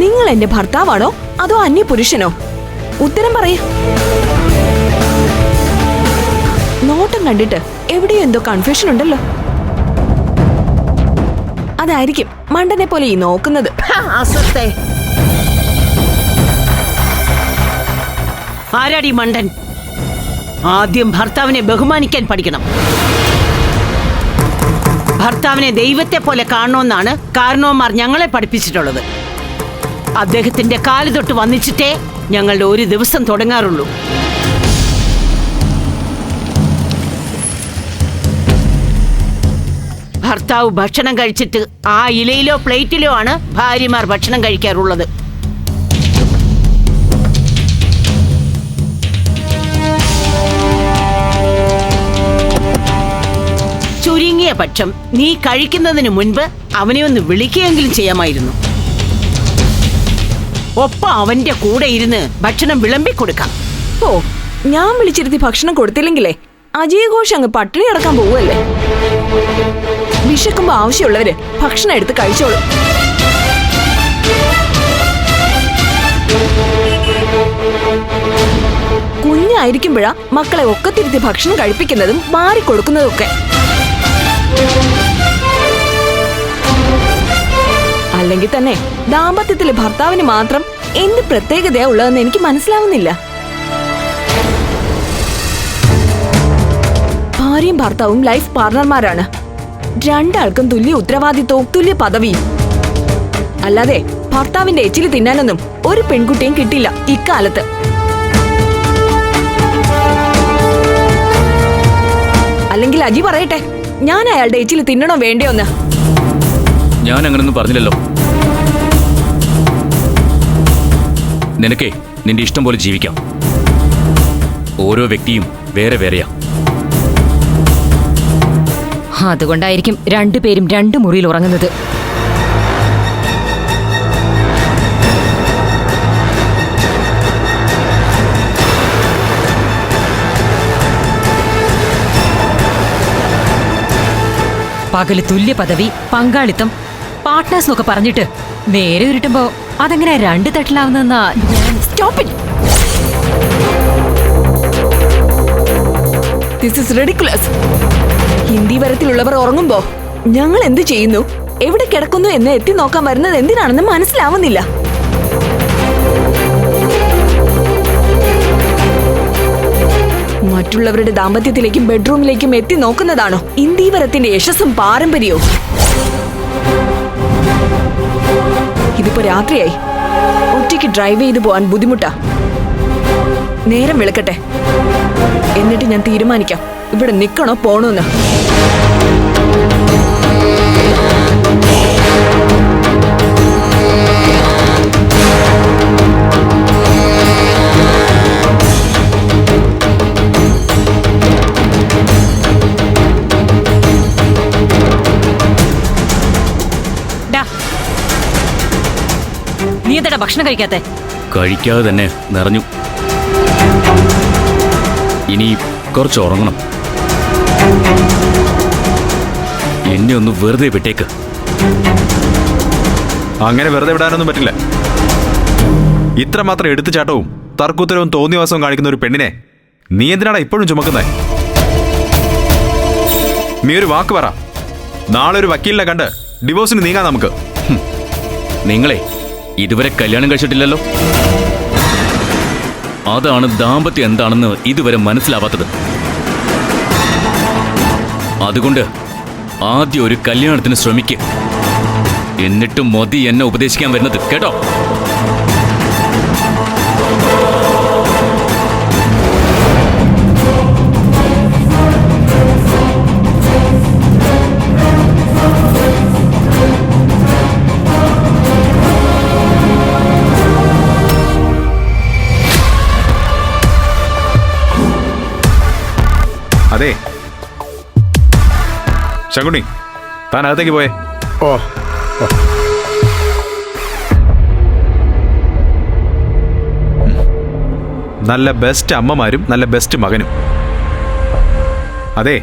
നിങ്ങൾ എന്റെ ഭർത്താവാണോ അതോ അന്യ പുരുഷനോ ഉത്തരം പറയ. നോട്ടം കണ്ടിട്ട് എവിടെയോ എന്തോ കൺഫ്യൂഷൻ ഉണ്ടല്ലോ. അതായിരിക്കും മണ്ടനെ പോലെ ഈ നോക്കുന്നത്. ആരാടി മണ്ടൻ? ആദ്യം ഭർത്താവിനെ ബഹുമാനിക്കാൻ പഠിക്കണം. ഭർത്താവിനെ ദൈവത്തെ പോലെ കാണണമെന്നാണ് കാരണവന്മാർ ഞങ്ങളെ പഠിപ്പിച്ചിട്ടുള്ളത്. അദ്ദേഹത്തിന്റെ കാൽ തൊട്ട് വന്നിച്ചിട്ടേ ഞങ്ങളുടെ ഒരു ദിവസം തുടങ്ങാറുള്ളൂ. ഭർത്താവ് ഭക്ഷണം കഴിച്ചിട്ട് ആ ഇലയിലോ പ്ലേറ്റിലോ ആണ് ഭാര്യമാർ ഭക്ഷണം കഴിക്കാറുള്ളത്. ചുരുങ്ങിയ പക്ഷം നീ കഴിക്കുന്നതിന് മുൻപ് അവനെ ഒന്ന് വിളിക്കുകയെങ്കിലും ചെയ്യാമായിരുന്നു. ഒപ്പം അവന്റെ കൂടെ ഇരുന്ന് ഭക്ഷണം വിളമ്പി കൊടുക്കാം. ഓ ഞാൻ വിളിച്ചിരുത്തി ഭക്ഷണം കൊടുത്തില്ലെങ്കിലേ? അജയ് ഘോഷ് അങ്ങ് പട്ടിണി കിടക്കാൻ പോവുമല്ലേ വിശക്കുമ്പോ ആവശ്യമുള്ളവര് ഭക്ഷണം എടുത്ത് കഴിച്ചോളും. കുഞ്ഞായിരിക്കുമ്പോഴാ മക്കളെ ഒക്കെ ഒക്കത്തിരുത്തി ഭക്ഷണം കഴിപ്പിക്കുന്നതും മാറിക്കൊടുക്കുന്നതും ഒക്കെ അല്ലെങ്കിൽ തന്നെ ദാമ്പത്യത്തിലെ ഭർത്താവിന് മാത്രം എന്ത് പ്രത്യേകതയാ ഉള്ളതെന്ന് എനിക്ക് മനസ്സിലാവുന്നില്ല. ഭാര്യയും ഭർത്താവും ലൈഫ് പാർട്ണർമാരാണ്. രണ്ടാൾക്കും തുല്യ ഉത്തരവാദിത്വവും തുല്യ പദവിയും. അല്ലാതെ ഭർത്താവിന്റെ എച്ചിൽ തിന്നാനൊന്നും ഒരു പെൺകുട്ടിയും കിട്ടില്ല ഇക്കാലത്ത് അല്ലെങ്കിൽ അജി പറയട്ടെ ഞാൻ അയാളുടെ എച്ചിൽ തിന്നണോ വേണ്ടയോ എന്ന്? ഞാൻ അങ്ങനൊന്നും പറഞ്ഞില്ലല്ലോ. നിനക്കേ നിന്റെ ഇഷ്ടം പോലെ ജീവിക്കാം. ഓരോ വ്യക്തിയും വേറെ വേറെയാ. അതുകൊണ്ടായിരിക്കും രണ്ടുപേരും രണ്ട് മുറിയിൽ ഉറങ്ങുന്നത്. പകൽ തുല്യ പദവി പങ്കാളിത്തം പാർട്ട്നേഴ്സ് ഒക്കെ പറഞ്ഞിട്ട് നേരെ ഉരുട്ടുമ്പോ അതെങ്ങനെ രണ്ട് തട്ടിലാവുന്നെന്നാ ഞാൻ സ്റ്റോപ്പ് ഹിന്ദി വരത്തിലുള്ളവർ ഉറങ്ങുമ്പോ ഞങ്ങൾ എന്ത് ചെയ്യുന്നു? എവിടെ കിടക്കുന്നു എന്ന് എത്തി നോക്കാൻ വരുന്നത് എന്തിനാണെന്ന് മനസ്സിലാവുന്നില്ല. മറ്റുള്ളവരുടെ ദാമ്പത്യത്തിലേക്കും ബെഡ്റൂമിലേക്കും എത്തി നോക്കുന്നതാണോ ഇന്ദീവരത്തിന്റെ യശസ്സും പാരമ്പര്യവും? ഇതിപ്പോ രാത്രിയായി. ഒറ്റയ്ക്ക് ഡ്രൈവ് ചെയ്തു പോവാൻ ബുദ്ധിമുട്ടാ. നേരം വിളക്കട്ടെ. എന്നിട്ട് ഞാൻ തീരുമാനിക്കാം. ഇവിടെ നിക്കണോ പോണോന്ന്. എന്താ ഭക്ഷണം കഴിക്കാത്തെ? കഴിക്കാതെ തന്നെ നിറഞ്ഞു. ഇനി കുറച്ച് ഉറങ്ങണം. എന്നെ ഒന്ന് വെറുതെ വിട്ടേക്ക്. അങ്ങനെ വെറുതെ വിടാനൊന്നും പറ്റില്ല. ഇത്രമാത്രം എടുത്തുചാട്ടവും തർക്കുത്തരവും തോന്നിയവാസവും കാണിക്കുന്ന ഒരു പെണ്ണിനെ നീ എന്തിനാടാ ഇപ്പോഴും ചുമക്കുന്നേ? നീ ഒരു വാക്ക് പറ. നാളെ ഒരു വക്കീലിനെ കണ്ട് ഡിവോഴ്സിന് നീങ്ങാം നമുക്ക്. നിങ്ങളെ ഇതുവരെ കല്യാണം കഴിച്ചിട്ടില്ലല്ലോ? അതാണ് ദാമ്പത്യം എന്താണെന്ന് ഇതുവരെ മനസ്സിലാവാത്തത്. അതുകൊണ്ട് ആദ്യം ഒരു കല്യാണത്തിന് ശ്രമിക്കുക എന്നിട്ട് മോദി എന്നെ ഉപദേശിക്കാൻ വരുന്നത് കേട്ടോ? അതെ. ശകുണി താൻ അകത്തേക്ക് പോയേ. ഓ നല്ല ബെസ്റ്റ് അമ്മമാരും നല്ല ബെസ്റ്റ് മകനും. അതെ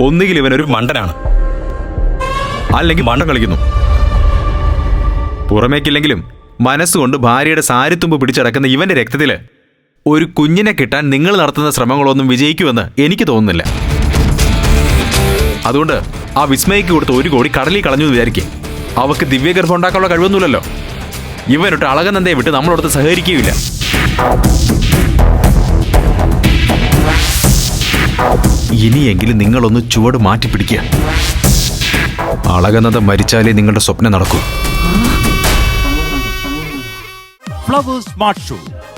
ഒന്നുകിൽ ഇവനൊരു മണ്ടനാണ്. അല്ലെങ്കിൽ മണ്ടൻ കളിക്കുന്നു. പുറമേക്കില്ലെങ്കിലും മനസ്സുകൊണ്ട് ഭാര്യയുടെ സാരിത്തുമ്പ് പിടിച്ചടക്കുന്ന ഇവന്റെ രക്തത്തിൽ ഒരു കുഞ്ഞിനെ കിട്ടാൻ നിങ്ങൾ നടത്തുന്ന ശ്രമങ്ങളൊന്നും വിജയിക്കുമെന്ന് എനിക്ക് തോന്നുന്നില്ല. അതുകൊണ്ട് ആ വിസ്മയ്ക്ക് കൊടുത്ത ഒരു കോടി കടലിൽ കളഞ്ഞു വിചാരിക്കേ. അവക്ക് ദിവ്യഗർഭം ഉണ്ടാക്കാനുള്ള കഴിവൊന്നുമില്ലല്ലോ. ഇവനൊട്ട് അളകനന്ദയെ വിട്ട് നമ്മളോടത്ത് സഹകരിക്കുകയില്ല. ഇനിയെങ്കിലും നിങ്ങളൊന്ന് ചുവട് മാറ്റി പിടിക്കുക. അളകനന്ദ മരിച്ചാലേ നിങ്ങളുടെ സ്വപ്നം നടക്കൂ. Smart show